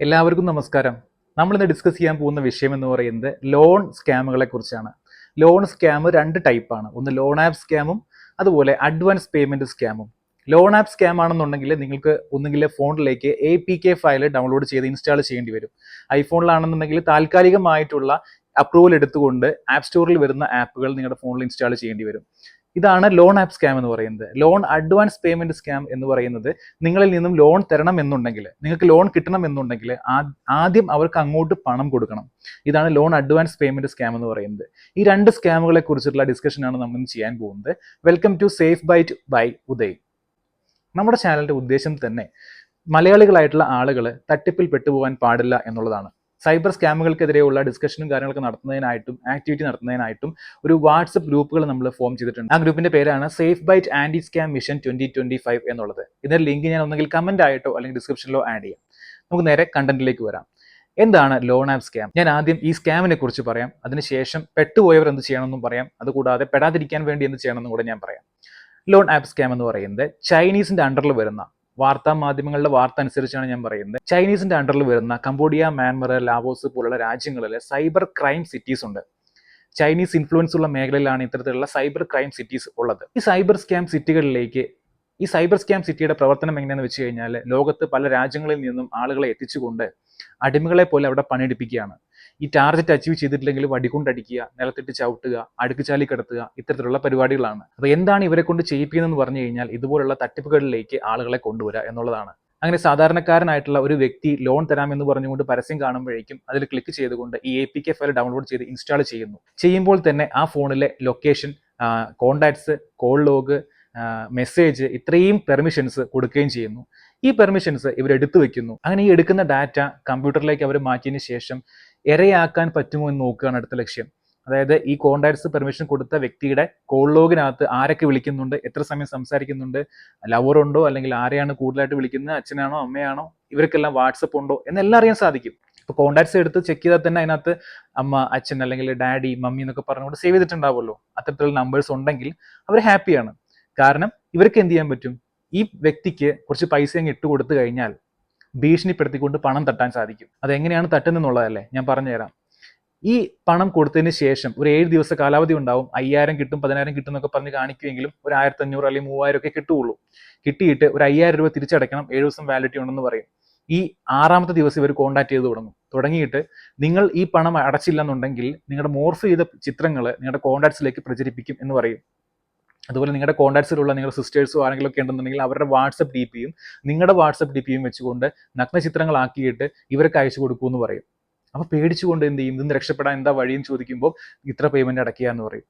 എല്ലാവർക്കും നമസ്കാരം. നമ്മൾ ഇന്ന് ഡിസ്കസ് ചെയ്യാൻ പോകുന്ന വിഷയം എന്ന് പറയുന്നത് ലോൺ സ്കാമുകളെ കുറിച്ചാണ്. ലോൺ സ്കാം രണ്ട് ടൈപ്പാണ് ഒന്ന് ലോൺ ആപ്പ് സ്കാമും അതുപോലെ അഡ്വാൻസ് പേയ്മെന്റ് സ്കാമും ലോൺ ആപ്പ് സ്കാം ആണെന്നുണ്ടെങ്കിൽ നിങ്ങൾക്ക് ഒന്നുകിൽ ഫോണിലേക്ക് A P K file download ചെയ്ത് ഇൻസ്റ്റാൾ ചെയ്യേണ്ടി വരും. ഐഫോണിലാണെന്നുണ്ടെങ്കിൽ താൽക്കാലികമായിട്ടുള്ള അപ്രൂവൽ എടുത്തുകൊണ്ട് ആപ്പ് സ്റ്റോറിൽ വരുന്ന ആപ്പുകൾ നിങ്ങളുടെ ഫോണിൽ ഇൻസ്റ്റാൾ ചെയ്യേണ്ടി വരും. ഇതാണ് ലോൺ ആപ്പ് സ്കാം എന്ന് പറയുന്നത്. ലോൺ അഡ്വാൻസ് പേയ്മെന്റ് സ്കാം എന്ന് പറയുന്നത് നിങ്ങളിൽ നിന്നും ലോൺ തരണം എന്നുണ്ടെങ്കിൽ നിങ്ങൾക്ക് ലോൺ കിട്ടണം എന്നുണ്ടെങ്കിൽ ആദ്യം അവർക്ക് അങ്ങോട്ട് പണം കൊടുക്കണം. ഇതാണ് ലോൺ അഡ്വാൻസ് പേയ്മെന്റ് സ്കാം എന്ന് പറയുന്നത്. ഈ രണ്ട് സ്കാമുകളെ കുറിച്ചിട്ടുള്ള ഡിസ്കഷനാണ് നമ്മൾ ചെയ്യാൻ പോകുന്നത്. Welcome to safe byte by Uday നമ്മുടെ ചാനലിന്റെ ഉദ്ദേശം തന്നെ മലയാളികളായിട്ടുള്ള ആളുകൾ തട്ടിപ്പിൽ പെട്ടുപോകാൻ പാടില്ല എന്നുള്ളതാണ്. സൈബർ സ്കാമുകൾക്കെതിരെയുള്ള ഡിസ്കഷനും കാര്യങ്ങളൊക്കെ നടത്തുന്നതിനായിട്ടും ആക്ടിവിറ്റി നടത്തുന്നതിനായിട്ടും ഒരു വാട്സപ്പ് ഗ്രൂപ്പുകൾ നമ്മൾ ഫോം ചെയ്തിട്ടുണ്ട്. ആ ഗ്രൂപ്പിന്റെ പേരാണ് safe byte anti scam mission twenty twenty five എന്നുള്ളത്. ഇതിന്റെ ലിങ്ക് ഞാൻ ഒന്നെങ്കിൽ കമന്റ് ആയിട്ടോ അല്ലെങ്കിൽ ഡിസ്ക്രിപ്ഷനിലോ ആഡ് ചെയ്യാം. നമുക്ക് നേരെ കണ്ടന്റിലേക്ക് വരാം. എന്താണ് ലോൺ ആപ്പ് സ്കാം ഞാൻ ആദ്യം ഈ സ്കാമിനെ കുറിച്ച് പറയാം. അതിനുശേഷം പെട്ടുപോയവർ എന്ത് ചെയ്യണമെന്നും പറയാം. അതുകൂടാതെ പെടാതിരിക്കാൻ വേണ്ടി എന്ത് ചെയ്യണമെന്നും കൂടെ ഞാൻ പറയാം. ലോൺ ആപ്പ് സ്കാം എന്ന് പറയുന്നത് ചൈനീസിന്റെ അണ്ടറിൽ വരുന്ന വാർത്താ മാധ്യമങ്ങളുടെ വാർത്ത അനുസരിച്ചാണ് ഞാൻ പറയുന്നത്. ചൈനീസിന്റെ അണ്ടറിൽ വരുന്ന കംബോഡിയ മ്യാൻമർ ലാവോസ് പോലുള്ള രാജ്യങ്ങളിലെ സൈബർ ക്രൈം സിറ്റീസ് ഉണ്ട്. ചൈനീസ് ഇൻഫ്ലുവൻസ് ഉള്ള മേഖലയിലാണ് ഇത്തരത്തിലുള്ള സൈബർ ക്രൈം സിറ്റീസ് ഉള്ളത്. ഈ സൈബർ സ്കാം സിറ്റികളിലേക്ക് ഈ സൈബർ സ്കാം സിറ്റിയുടെ പ്രവർത്തനം എങ്ങനെയാണെന്ന് വെച്ച് കഴിഞ്ഞാൽ ലോകത്ത് പല രാജ്യങ്ങളിൽ നിന്നും ആളുകളെ എത്തിച്ചുകൊണ്ട് അടിമകളെ പോലെ അവിടെ പണിയെടുപ്പിക്കുകയാണ്. ഈ ടാർഗറ്റ് അച്ചീവ് ചെയ്തിട്ടില്ലെങ്കിൽ വടികൊണ്ടടിക്കുക നിലത്തിട്ട് ചവിട്ടുക അടുക്കുചാലി കിടത്തുക ഇത്തരത്തിലുള്ള പരിപാടികളാണ്. അപ്പോൾ എന്താണ് ഇവരെ കൊണ്ട് ചെയ്യിപ്പിക്കുന്നതെന്ന് പറഞ്ഞു കഴിഞ്ഞാൽ ഇതുപോലുള്ള തട്ടിപ്പുകളിലേക്ക് ആളുകളെ കൊണ്ടുവരിക എന്നുള്ളതാണ്. അങ്ങനെ സാധാരണക്കാരനായിട്ടുള്ള ഒരു വ്യക്തി ലോൺ തരാമെന്ന് പറഞ്ഞുകൊണ്ട് പരസ്യം കാണുമ്പോഴേക്കും അതിൽ ക്ലിക്ക് ചെയ്തുകൊണ്ട് ഈ A P K file download ചെയ്ത് ഇൻസ്റ്റാൾ ചെയ്യുന്നു. ചെയ്യുമ്പോൾ തന്നെ ആ ഫോണിലെ location contacts call log message ഇത്രയും പെർമിഷൻസ് കൊടുക്കുകയും ചെയ്യുന്നു. ഈ പെർമിഷൻസ് ഇവർ എടുത്തു വെക്കുന്നു. അങ്ങനെ ഈ എടുക്കുന്ന ഡാറ്റ കമ്പ്യൂട്ടറിലേക്ക് അവർ മാറ്റിയതിന് ശേഷം ഇരയാക്കാൻ പറ്റുമോ എന്ന് നോക്കുകയാണ് അടുത്ത ലക്ഷ്യം. അതായത് ഈ കോണ്ടാക്ട്സ് പെർമിഷൻ കൊടുത്ത വ്യക്തിയുടെ കോൾ ലോഗിനകത്ത് ആരൊക്കെ വിളിക്കുന്നുണ്ട് എത്ര സമയം സംസാരിക്കുന്നുണ്ട് ലവറുണ്ടോ അല്ലെങ്കിൽ ആരെയാണ് കൂടുതലായിട്ട് വിളിക്കുന്നത് അച്ഛനാണോ അമ്മയാണോ ഇവർക്കെല്ലാം വാട്സപ്പ് ഉണ്ടോ എന്നെല്ലാം അറിയാൻ സാധിക്കും. ഇപ്പോൾ കോണ്ടാക്ട്സ് എടുത്ത് ചെക്ക് ചെയ്താൽ തന്നെ അതിനകത്ത് അമ്മ അച്ഛൻ അല്ലെങ്കിൽ ഡാഡി മമ്മി എന്നൊക്കെ പറഞ്ഞുകൊണ്ട് സേവ് ചെയ്തിട്ടുണ്ടാവുമല്ലോ. അത്തരത്തിലുള്ള നമ്പേഴ്സ് ഉണ്ടെങ്കിൽ അവർ ഹാപ്പിയാണ് കാരണം ഇവർക്ക് എന്ത് ചെയ്യാൻ പറ്റും? ഈ വ്യക്തിക്ക് കുറച്ച് പൈസ അങ്ങ് ഇട്ട് കൊടുത്തു കഴിഞ്ഞാൽ ഭീഷണിപ്പെടുത്തിക്കൊണ്ട് പണം തട്ടാൻ സാധിക്കും. അത് എങ്ങനെയാണ് തട്ടുന്നെന്നുള്ളതല്ലേ ഞാൻ പറഞ്ഞുതരാം. ഈ പണം കൊടുത്തതിന് ശേഷം ഒരു ഏഴ് ദിവസ കാലാവധി ഉണ്ടാവും. അയ്യായിരം കിട്ടും പതിനായിരം കിട്ടും എന്നൊക്കെ പറഞ്ഞ് കാണിക്കുമെങ്കിലും ഒരു ആയിരത്തി അഞ്ഞൂറ് അല്ലെങ്കിൽ മൂവായിരം ഒക്കെ കിട്ടുകയുള്ളൂ. കിട്ടിയിട്ട് ഒരു അയ്യായിരം രൂപ തിരിച്ചടയ്ക്കണം. ഏഴ് ദിവസം വാലിഡിറ്റി ഉണ്ടെന്ന് പറയും. ഈ ആറാമത്തെ ദിവസം ഇവർ കോൺടാക്ട് ചെയ്ത് തുടങ്ങും. തുടങ്ങിയിട്ട് നിങ്ങൾ ഈ പണം അടച്ചില്ലെന്നുണ്ടെങ്കിൽ നിങ്ങളുടെ മോർഫ് ചെയ്ത ചിത്രങ്ങൾ നിങ്ങളുടെ കോൺടാക്ട്സിലേക്ക് പ്രചരിപ്പിക്കും എന്ന് പറയും. അതുപോലെ നിങ്ങളുടെ കോൺടാക്ട്സിലുള്ള നിങ്ങളുടെ സിസ്റ്റേഴ്സോ ആരെങ്കിലും ഒക്കെ ഉണ്ടെന്നുണ്ടെങ്കിൽ അവരുടെ വാട്സപ്പ് ഡി പിയും നിങ്ങളുടെ വാട്സപ്പ് ഡി പിയും വെച്ചുകൊണ്ട് നഗ്ന ചിത്രങ്ങളാക്കിയിട്ട് ഇവർക്ക് അയച്ചു കൊടുക്കുമെന്ന് പറയും. അപ്പൊ പേടിച്ചുകൊണ്ട് എന്ത് ചെയ്യും? ഇതിന് രക്ഷപ്പെടാൻ എന്താ വഴിയും ചോദിക്കുമ്പോൾ ഇത്ര പേയ്മെന്റ് അടയ്ക്കുക എന്ന് പറയും.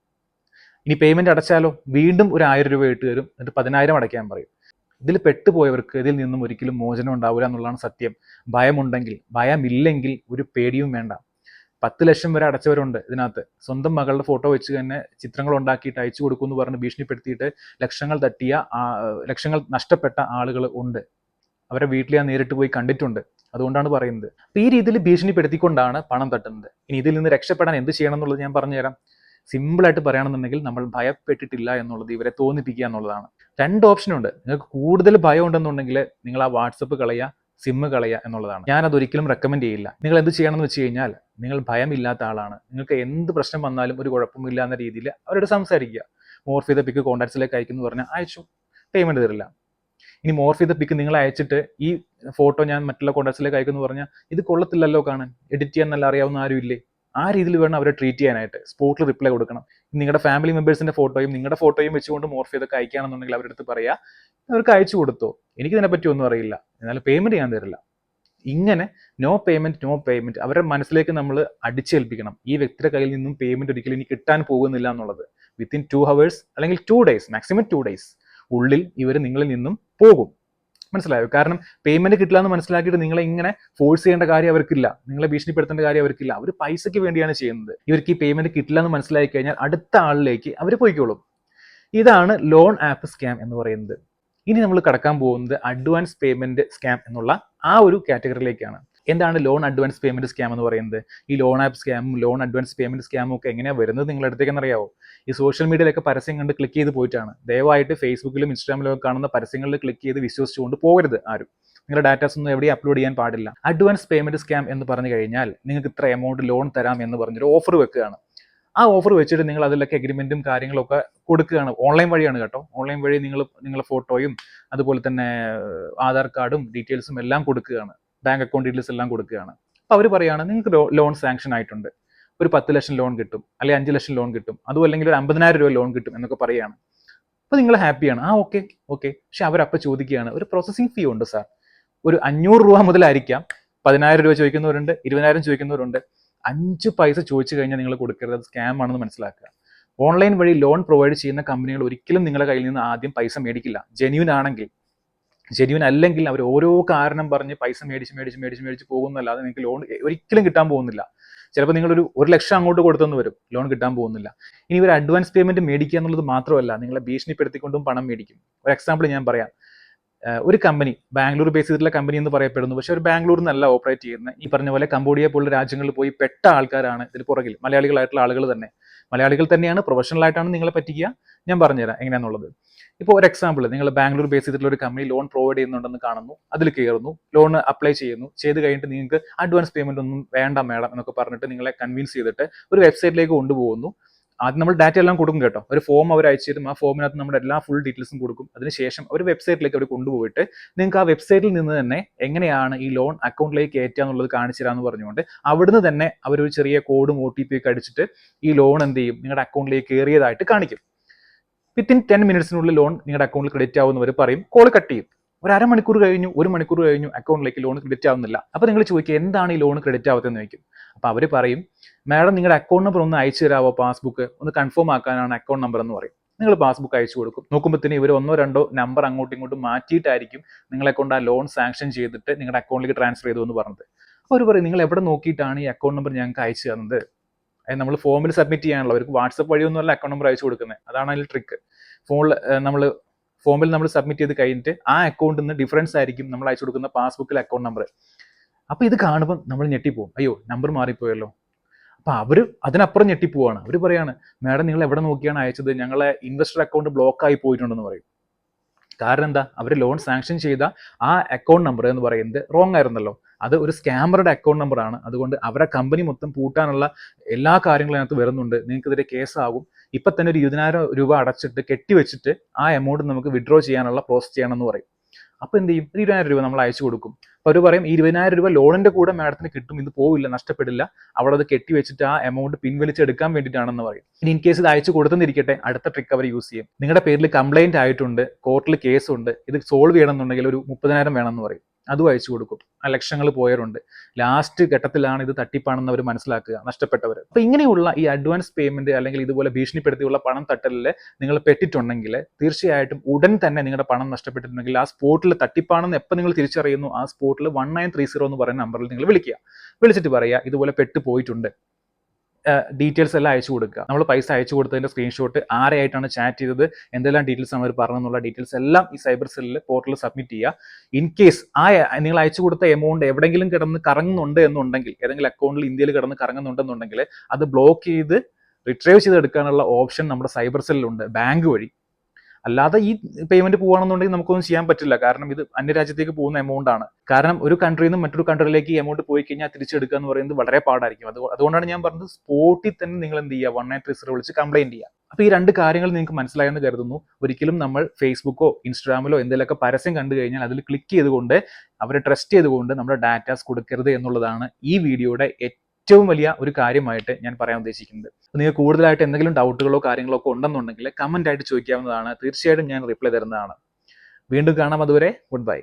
ഇനി പേയ്മെന്റ് അടച്ചാലോ? വീണ്ടും ഒരു ആയിരം രൂപ ഇട്ട് തരും. എന്നിട്ട് പതിനായിരം അടയ്ക്കാൻ പറയും. ഇതിൽ പെട്ടുപോയവർക്ക് ഇതിൽ നിന്നും ഒരിക്കലും മോചനം ഉണ്ടാവില്ല എന്നുള്ളതാണ് സത്യം. ഭയമുണ്ടെങ്കിൽ ഭയമില്ലെങ്കിൽ ഒരു പേടിയും വേണ്ട. പത്ത് ലക്ഷം വരെ അടച്ചവരുണ്ട് ഇതിനകത്ത്. സ്വന്തം മകളുടെ ഫോട്ടോ വെച്ച് തന്നെ ചിത്രങ്ങൾ ഉണ്ടാക്കിയിട്ട് അയച്ചു കൊടുക്കുമെന്ന് പറഞ്ഞ് ഭീഷണിപ്പെടുത്തിയിട്ട് ലക്ഷങ്ങൾ തട്ടിയ ലക്ഷങ്ങൾ നഷ്ടപ്പെട്ട ആളുകൾ ഉണ്ട്. അവരെ വീട്ടിൽ ഞാൻ നേരിട്ട് പോയി കണ്ടിട്ടുണ്ട്. അതുകൊണ്ടാണ് പറയുന്നത്. അപ്പൊ ഈ രീതിയിൽ ഭീഷണിപ്പെടുത്തിക്കൊണ്ടാണ് പണം തട്ടുന്നത്. ഇനി ഇതിൽ നിന്ന് രക്ഷപ്പെടാൻ എന്ത് ചെയ്യണം എന്നുള്ളത് ഞാൻ പറഞ്ഞുതരാം. സിമ്പിളായിട്ട് പറയുകയാണെന്നുണ്ടെങ്കിൽ നമ്മൾ ഭയപ്പെട്ടിട്ടില്ല എന്നുള്ളത് ഇവരെ തോന്നിപ്പിക്കുക എന്നുള്ളതാണ്. രണ്ട് ഓപ്ഷൻ ഉണ്ട്. നിങ്ങൾക്ക് കൂടുതൽ ഭയം ഉണ്ടെന്നുണ്ടെങ്കിൽ നിങ്ങൾ ആ വാട്സപ്പ് കളയുക. സിമ്മ് കളയുക എന്നുള്ളതാണ്. ഞാനത് ഒരിക്കലും റെക്കമെൻഡ് ചെയ്യില്ല. നിങ്ങൾ എന്ത് ചെയ്യണമെന്ന് വെച്ച് കഴിഞ്ഞാൽ നിങ്ങൾ ഭയമില്ലാത്ത ആളാണ്. നിങ്ങൾക്ക് എന്ത് പ്രശ്നം വന്നാലും ഒരു കുഴപ്പമില്ല എന്ന രീതിയിൽ അവരോട് സംസാരിക്കുക. മോർഫ് ചെയ്ത പിക്ക് കോൺടാക്ട്സിലേക്ക് അയക്കുന്നു പറഞ്ഞാൽ അയച്ചു. പേയ്മെന്റ് തരില്ല. ഇനി മോർഫ് ചെയ്ത പിക്ക് നിങ്ങൾ അയച്ചിട്ട് ഈ ഫോട്ടോ ഞാൻ മറ്റുള്ള കോൺടാക്ട്സിലേക്ക് അയക്കുന്നു പറഞ്ഞാൽ ഇത് കൊള്ളത്തില്ലല്ലോ കാണാൻ. എഡിറ്റ് ചെയ്യാൻ നല്ല അറിയാവുന്ന ആരും ഇല്ലേ ആ രീതിയിൽ വേണം അവരെ ട്രീറ്റ് ചെയ്യാനായിട്ട്. സ്പോട്ടിൽ റിപ്ലൈ കൊടുക്കണം. നിങ്ങളുടെ ഫാമിലി മെമ്പേഴ്സിന്റെ ഫോട്ടോയും നിങ്ങളുടെ ഫോട്ടോയും വെച്ചുകൊണ്ട് മോർഫ് ചെയ്തൊക്കെ അയക്കുകയാണെന്നുണ്ടെങ്കിൽ അവരുടെ അടുത്ത് പറയാ അവർക്ക് അയച്ചു കൊടുത്തോ. എനിക്ക് ഇതിനെപ്പറ്റി ഒന്നും അറിയില്ല. എന്നാലും പേയ്മെന്റ് ചെയ്യാൻ തരില്ല. ഇങ്ങനെ നോ പേയ്മെന്റ് നോ പേയ്മെന്റ് അവരുടെ മനസ്സിലേക്ക് നമ്മൾ അടിച്ചേൽപ്പിക്കണം. ഈ വ്യക്തിയുടെ കയ്യിൽ നിന്നും പേയ്മെന്റ് ഒരിക്കലും ഇനി കിട്ടാൻ പോകുന്നില്ല എന്നുള്ളത്. വിത്തിൻ ടു ഹവേഴ്സ് അല്ലെങ്കിൽ two days maximum two days ഉള്ളിൽ ഇവർ നിങ്ങളിൽ നിന്നും പോകും. മനസ്സിലായോ? കാരണം പേയ്മെന്റ് കിട്ടില്ല എന്ന് മനസ്സിലാക്കിയിട്ട് നിങ്ങളെ ഇങ്ങനെ ഫോഴ്സ് ചെയ്യേണ്ട കാര്യം അവർക്കില്ല. നിങ്ങളെ ഭീഷണിപ്പെടുത്തേണ്ട കാര്യം അവർക്കില്ല. അവർ പൈസയ്ക്ക് വേണ്ടിയാണ് ചെയ്യുന്നത്. ഇവർക്ക് ഈ പേയ്മെന്റ് കിട്ടില്ല എന്ന് മനസ്സിലാക്കി കഴിഞ്ഞാൽ അടുത്ത ആളിലേക്ക് അവർ പോയിക്കോളും. ഇതാണ് ലോൺ ആപ്പ് സ്കാം എന്ന് പറയുന്നത്. ഇനി നമ്മൾ കടക്കാൻ പോകുന്നത് അഡ്വാൻസ് പേയ്മെന്റ് സ്കാം എന്നുള്ള ആ ഒരു കാറ്റഗറിയിലേക്കാണ് എന്താണ് ലോൺ അഡ്വാൻസ് പേയ്മെന്റ് സ്കാം എന്ന് പറയുന്നത്? ഈ ലോൺ ആപ്പ് സ്കാമും ലോൺ അഡ്വാൻസ് പേയ്മെന്റ് സ്കാമും ഒക്കെ എങ്ങനെയാണ് വരുന്നത് നിങ്ങളുടെ അടുത്തേക്ക് അറിയാവോ ഈ സോഷ്യൽ മീഡിയയിലൊക്കെ പരസ്യം കണ്ട് ക്ലിക്ക് ചെയ്ത് പോയിട്ടാണ്. ദയവായിട്ട് ഫേസ്ബുക്കിലും ഇൻസ്റ്റാഗ്രാമിലും കാണുന്ന പരസ്യങ്ങളിൽ ക്ലിക്ക് ചെയ്ത് വിശ്വസിച്ചുകൊണ്ട് പോകരുത് ആരും. നിങ്ങളുടെ ഡാറ്റാസ് ഒന്നും എവിടെയും അപ്ലോഡ് ചെയ്യാൻ പാടില്ല. അഡ്വാൻസ് പേയ്മെന്റ് സ്കാം എന്ന് പറഞ്ഞു കഴിഞ്ഞാൽ നിങ്ങൾക്ക് ഇത്ര എമൗണ്ട് ലോൺ തരാം എന്ന് പറഞ്ഞൊരു ഓഫർ വെക്കുകയാണ്. ആ ഓഫർ വെച്ചിട്ട് നിങ്ങൾ അതിലൊക്കെ എഗ്രിമെന്റും കാര്യങ്ങളൊക്കെ കൊടുക്കുകയാണ്. ഓൺലൈൻ വഴിയാണ് കേട്ടോ. ഓൺലൈൻ വഴി നിങ്ങൾ നിങ്ങളുടെ ഫോട്ടോയും അതുപോലെ തന്നെ ആധാർ കാർഡും ഡീറ്റെയിൽസും എല്ലാം കൊടുക്കുകയാണ്. ബാങ്ക് അക്കൗണ്ട് ഡീറ്റെയിൽസ് എല്ലാം കൊടുക്കുകയാണ്. അപ്പോൾ അവർ പറയുകയാണ് നിങ്ങൾക്ക് ലോൺ സാങ്ഷൻ ആയിട്ടുണ്ട്. ഒരു പത്ത് ലക്ഷം ലോൺ കിട്ടും അല്ലെങ്കിൽ അഞ്ച് ലക്ഷം ലോൺ കിട്ടും അതും അല്ലെങ്കിൽ ഒരു അമ്പതിനായിരം രൂപ ലോൺ കിട്ടും എന്നൊക്കെ പറയുകയാണ് അപ്പോൾ നിങ്ങൾ ഹാപ്പിയാണ്. ആ ഓക്കെ ഓക്കെ. പക്ഷെ അവരപ്പോൾ ചോദിക്കുകയാണ് ഒരു പ്രോസസ്സിംഗ് ഫീ ഉണ്ട് സാർ ഒരു അഞ്ഞൂറ് രൂപ മുതലായിരിക്കാം. പതിനായിരം രൂപ ചോദിക്കുന്നവരുണ്ട് ഇരുപതിനായിരം ചോദിക്കുന്നവരുണ്ട്. അഞ്ച് പൈസ ചോദിച്ചു കഴിഞ്ഞാൽ നിങ്ങൾ കൊടുക്കരുത്. അത് സ്കാം ആണെന്ന് മനസ്സിലാക്കുക. ഓൺലൈൻ വഴി ലോൺ പ്രൊവൈഡ് ചെയ്യുന്ന കമ്പനികൾ ഒരിക്കലും നിങ്ങളുടെ കയ്യിൽ നിന്ന് ആദ്യം പൈസ മേടിക്കില്ല. ജെന്യൂൻ ആണെങ്കിൽ ജെന്യൂൻ അല്ലെങ്കിൽ അവർ ഓരോ കാരണം പറഞ്ഞ് പൈസ മേടിച്ച് മേടിച്ച് മേടിച്ച് മേടിച്ച് പോകുന്നല്ലാതെ നിങ്ങൾക്ക് ലോൺ ഒരിക്കലും കിട്ടാൻ പോകുന്നില്ല. ചിലപ്പോൾ നിങ്ങളൊരു ഒരു ലക്ഷം അങ്ങോട്ട് കൊടുത്തെന്ന് വരും ലോൺ കിട്ടാൻ പോകുന്നില്ല. ഇനി ഒരു അഡ്വാൻസ് പേയ്മെന്റ് മേടിക്കുക എന്നുള്ളത് മാത്രമല്ല നിങ്ങളെ ഭീഷണിപ്പെടുത്തിക്കൊണ്ടും പണം മേടിക്കും. ഒരു എക്സാമ്പിൾ ഞാൻ പറയാം. ഒരു കമ്പനി ബാംഗ്ലൂർ ബേസ് ചെയ്തിട്ടുള്ള കമ്പനി എന്ന് പറയപ്പെടുന്നു. പക്ഷെ ഒരു ബാംഗ്ലൂരിൽ നിന്നല്ല ഓപ്പറേറ്റ് ചെയ്യുന്നത്. ഈ പറഞ്ഞ പോലെ കമ്പോഡിയ പോലുള്ള രാജ്യങ്ങളിൽ പോയി പെട്ട ആൾക്കാരാണ് ഇതിൽ പുറകിൽ മലയാളികളായിട്ടുള്ള ആളുകൾ തന്നെ. മലയാളികൾ തന്നെയാണ് പ്രൊഫഷണൽ ആയിട്ടാണ് നിങ്ങളെ പറ്റിക്കുക. ഞാൻ പറഞ്ഞുതരാം എങ്ങനെയാണെന്നുള്ളത് ഇപ്പോൾ ഒരു എക്സാമ്പിൾ നിങ്ങൾ ബാംഗ്ലൂർ ബേസ് ചെയ്തിട്ടുള്ള ഒരു കമ്പനി ലോൺ പ്രൊവൈഡ് ചെയ്യുന്നുണ്ടെന്ന് കാണുന്നു. അതിൽ കയറുന്നു ലോൺ അപ്ലൈ ചെയ്യുന്നു. ചെയ്ത് കഴിഞ്ഞിട്ട് നിങ്ങൾക്ക് അഡ്വാൻസ് പേയ്മെന്റ് ഒന്നും വേണ്ട മേഡം എന്നൊക്കെ പറഞ്ഞിട്ട് നിങ്ങളെ കൺവിൻസ് ചെയ്തിട്ട് ഒരു വെബ്സൈറ്റിലേക്ക് കൊണ്ടുപോകുന്നു. ആദ്യം നമ്മൾ ഡാറ്റ എല്ലാം കൊടുക്കും കേട്ടോ. ഒരു ഫോം അവർ അയച്ചു തരും. ആ ഫോമിനകത്ത് നമ്മുടെ എല്ലാ ഫുൾ ഡീറ്റെയിൽസും കൊടുക്കും. അതിനുശേഷം ഒരു വെബ്സൈറ്റിലേക്ക് അവർ കൊണ്ടുപോയിട്ട് നിങ്ങൾക്ക് ആ വെബ്സൈറ്റിൽ നിന്ന് തന്നെ എങ്ങനെയാണ് ഈ ലോൺ അക്കൗണ്ടിലേക്ക് കയറ്റുക എന്നുള്ളത് കാണിച്ചു പറഞ്ഞുകൊണ്ട് അവിടുന്ന് തന്നെ അവർ ഒരു ചെറിയ കോഡും ഒ ടി പി ഒക്കെ അടിച്ചിട്ട് ഈ ലോൺ എന്ത് ചെയ്യും? നിങ്ങളുടെ അക്കൗണ്ടിലേക്ക് കയറിയതായിട്ട് കാണിക്കും. വിത്തിൻ ടെൻ മിനിറ്റ്സിനുള്ളിൽ ലോൺ നിങ്ങളുടെ അക്കൗണ്ടിൽ ക്രെഡിറ്റ് ആവുന്നവർ പറയും. കോൾ കട്ട് ചെയ്യും. ഒരു അരമണിക്കൂർ കഴിഞ്ഞു ഒരു മണിക്കൂർ കഴിഞ്ഞു അക്കൗണ്ടിലേക്ക് ലോൺ ക്രെഡിറ്റ് ആവുന്നില്ല. അപ്പൊ നിങ്ങൾ ചോദിക്കുക എന്താണ് ഈ ലോൺ ക്രെഡിറ്റ് ആവാത്തതെന്ന് ചോദിക്കും. അപ്പൊ അവർ പറയും മാഡം നിങ്ങളുടെ അക്കൗണ്ട് നമ്പർ ഒന്ന് അയച്ചു തരാമോ പാസ്ബുക്ക് ഒന്ന് കൺഫേം ആക്കാനാണ് അക്കൗണ്ട് നമ്പർ എന്ന് പറയും. നിങ്ങൾ പാസ്ബുക്ക് അയച്ചു കൊടുക്കും. നോക്കുമ്പോഴത്തേന് ഇവർ ഒന്നോ രണ്ടോ നമ്പർ അങ്ങോട്ടും ഇങ്ങോട്ടും മാറ്റിയിട്ടായിരിക്കും നിങ്ങളെ കൊണ്ട് ആ ലോൺ സാങ്ഷൻ ചെയ്തിട്ട് നിങ്ങളുടെ അക്കൗണ്ടിലേക്ക് ട്രാൻസ്ഫർ ചെയ്തു എന്ന് പറഞ്ഞത്. അവർ പറയും നിങ്ങൾ എവിടെ നോക്കിയിട്ടാണ് ഈ അക്കൗണ്ട് നമ്പർ ഞങ്ങൾക്ക് അയച്ചു തന്നത്? നമ്മൾ ഫോമിൽ സബ്മിറ്റ് ചെയ്യാനുള്ള അവർക്ക് വാട്സപ്പ് വഴിയൊന്നുമല്ല അക്കൗണ്ട് നമ്പർ അയച്ചു കൊടുക്കുന്നത്. അതാണ് അതിൽ ട്രിക്ക് ഫോണിൽ നമ്മൾ ഫോമിൽ നമ്മൾ സബ്മിറ്റ് ചെയ്ത് കഴിഞ്ഞിട്ട് ആ അക്കൗണ്ടിൽ നിന്ന് ഡിഫറൻസ് ആയിരിക്കും നമ്മൾ അയച്ചു കൊടുക്കുന്ന പാസ്ബുക്കിലെ അക്കൗണ്ട് നമ്പർ അപ്പോൾ ഇത് കാണുമ്പോൾ നമ്മൾ ഞെട്ടിപ്പോവും. അയ്യോ നമ്പർ മാറിപ്പോയല്ലോ. അപ്പൊ അവർ അതിനപ്പുറം ഞെട്ടിപ്പോവാണ്. അവർ പറയാണ് മാഡം നിങ്ങൾ എവിടെ നോക്കിയാണ് അയച്ചത്? ഞങ്ങളെ ഇൻവെസ്റ്റർ അക്കൗണ്ട് ബ്ലോക്ക് ആയി പോയിട്ടുണ്ടെന്ന് പറയും. കാരണം എന്താ? അവർ ലോൺ സാങ്ഷൻ ചെയ്ത ആ അക്കൗണ്ട് നമ്പർ എന്ന് പറയുന്നത് റോങ് ആയിരുന്നല്ലോ. അത് ഒരു സ്കാമറുടെ അക്കൗണ്ട് നമ്പർ ആണ്. അതുകൊണ്ട് അവരെ കമ്പനി മൊത്തം പൂട്ടാനുള്ള എല്ലാ കാര്യങ്ങളും അതിനകത്ത് വരുന്നുണ്ട്. നിങ്ങൾക്കെതിരെ കേസാകും ഇപ്പൊ തന്നെ ഒരു ഇരുപതിനായിരം രൂപ അടച്ചിട്ട് കെട്ടിവെച്ചിട്ട് ആ എമൗണ്ട് നമുക്ക് വിഡ്രോ ചെയ്യാനുള്ള പ്രോസസ് ചെയ്യണമെന്ന് പറയും. അപ്പൊ എന്ത് ചെയ്യും? ഒരു ഇരുപതിനായിരം രൂപ നമ്മൾ അയച്ചു കൊടുക്കും. അപ്പൊ അവർ പറയും ഇരുപതിനായിരം രൂപ ലോണിന്റെ കൂടെ മാഡത്തിന് കിട്ടും. ഇത് പോവില്ല നഷ്ടപ്പെടില്ല. അവിടെ അത് കെട്ടി വെച്ചിട്ട് ആ എമൗണ്ട് പിൻവലിച്ചെടുക്കാൻ വേണ്ടിയിട്ടാണെന്ന് പറയും. ഇനി ഇൻ കേസ് ഇത് അയച്ചു കൊടുത്തെന്നിരിക്കട്ടെ അടുത്ത ട്രിക്ക് അവർ യൂസ് ചെയ്യും. നിങ്ങളുടെ പേരിൽ കംപ്ലൈന്റ് ആയിട്ടുണ്ട് കോർട്ടിൽ കേസുണ്ട് ഇത് സോൾവ് ചെയ്യണമെന്നുണ്ടെങ്കിൽ ഒരു മുപ്പതിനായിരം വേണമെന്ന് പറയും. അതും അയച്ചു കൊടുക്കും. ആ ലക്ഷങ്ങൾ പോയവരുണ്ട്. ലാസ്റ്റ് ഘട്ടത്തിലാണ് ഇത് തട്ടിപ്പാണെന്ന് അവർ മനസ്സിലാക്കുക നഷ്ടപ്പെട്ടവർ അപ്പൊ ഇങ്ങനെയുള്ള ഈ അഡ്വാൻസ് പേയ്മെന്റ് അല്ലെങ്കിൽ ഇതുപോലെ ഭീഷണിപ്പെടുത്തിയുള്ള പണം തട്ടലിൽ നിങ്ങൾ പെട്ടിട്ടുണ്ടെങ്കിൽ തീർച്ചയായിട്ടും ഉടൻ തന്നെ നിങ്ങളുടെ പണം നഷ്ടപ്പെട്ടിട്ടുണ്ടെങ്കിൽ ആ സ്പോട്ടിൽ തട്ടിപ്പാണെന്ന് എപ്പോൾ നിങ്ങൾ തിരിച്ചറിയുന്നു? ആ സ്പോട്ടിൽ വൺ നയൻ ത്രീ സീറോ എന്ന് പറയുന്ന നമ്പറിൽ നിങ്ങൾ വിളിക്കുക. വിളിച്ചിട്ട് പറയുക ഇതുപോലെ പെട്ട് പോയിട്ടുണ്ട്. ഡീറ്റെയിൽസ് എല്ലാം അയച്ചു കൊടുക്കുക. നമ്മൾ പൈസ അയച്ചു കൊടുത്തതിന്റെ സ്ക്രീൻഷോട്ട് ആരെയായിട്ടാണ് ചാറ്റ് ചെയ്തത് എന്തെല്ലാം ഡീറ്റെയിൽസ് ആണ് അവർ പറഞ്ഞെന്നുള്ള ഡീറ്റെയിൽസ് എല്ലാം ഈ സൈബർ സെല്ലിൽ പോർട്ടലിൽ സബ്മിറ്റ് ചെയ്യുക. ഇൻ കേസ് ആ നിങ്ങൾ അയച്ചു കൊടുത്ത എമൗണ്ട് എവിടെയെങ്കിലും കിടന്ന് കറങ്ങുന്നുണ്ട് എന്നുണ്ടെങ്കിൽ ഏതെങ്കിലും അക്കൗണ്ടിൽ ഇന്ത്യയിൽ കിടന്ന് കറങ്ങുന്നുണ്ടെന്നുണ്ടെങ്കിൽ അത് ബ്ലോക്ക് ചെയ്ത് റിട്രൈവ് ചെയ്തെടുക്കാനുള്ള ഓപ്ഷൻ നമ്മുടെ സൈബർ സെല്ലിലുണ്ട് ബാങ്ക് വഴി. അല്ലാതെ ഈ പേയ്മെന്റ് പോകുകയാണെന്നുണ്ടെങ്കിൽ നമുക്കൊന്നും ചെയ്യാൻ പറ്റില്ല. കാരണം ഇത് അന്യരാജ്യത്തേക്ക് പോകുന്ന എമൗണ്ട് ആണ്. കാരണം ഒരു കൺട്രിയിൽ നിന്ന് മറ്റൊരു കൺട്രിയിലേക്ക് എമൗണ്ട് പോയി കഴിഞ്ഞാൽ തിരിച്ചെടുക്കുക എന്ന് പറയുന്നത് വളരെ പാടായിരിക്കും. അത് അതുകൊണ്ടാണ് ഞാൻ പറഞ്ഞത് സ്പോട്ടിൽ തന്നെ നിങ്ങൾ എന്ത് ചെയ്യുക? വൺ നയൻ ത്രീ സീറോ വിളിച്ച് കംപ്ലൈന്റ് ചെയ്യുക. അപ്പൊ ഈ രണ്ട് കാര്യങ്ങൾ നിങ്ങൾക്ക് മനസ്സിലായെന്ന് കരുതുന്നു. ഒരിക്കലും നമ്മൾ ഫേസ്ബുക്കോ ഇൻസ്റ്റാഗ്രാമിലോ എന്തെങ്കിലുമൊക്കെ പരസ്യം കണ്ടു കഴിഞ്ഞാൽ അതിൽ ക്ലിക്ക് ചെയ്തുകൊണ്ട് അവരെ ട്രസ്റ്റ് ചെയ്തുകൊണ്ട് നമ്മുടെ ഡാറ്റാസ് കൊടുക്കരുത് എന്നുള്ളതാണ് ഈ വീഡിയോയുടെ വലിയ ഒരു കാര്യമായിട്ട് ഞാൻ പറയാൻ ഉദ്ദേശിക്കുന്നത്. നിങ്ങൾക്ക് കൂടുതലായിട്ട് എന്തെങ്കിലും ഡൗട്ടുകളോ കാര്യങ്ങളോ ഒക്കെ ഉണ്ടെന്നുണ്ടെങ്കിൽ കമന്റ് ആയിട്ട് ചോദിക്കാവുന്നതാണ്. തീർച്ചയായിട്ടും ഞാൻ റിപ്ലൈ തരുന്നതാണ്. വീണ്ടും കാണാം അതുവരെ. Good bye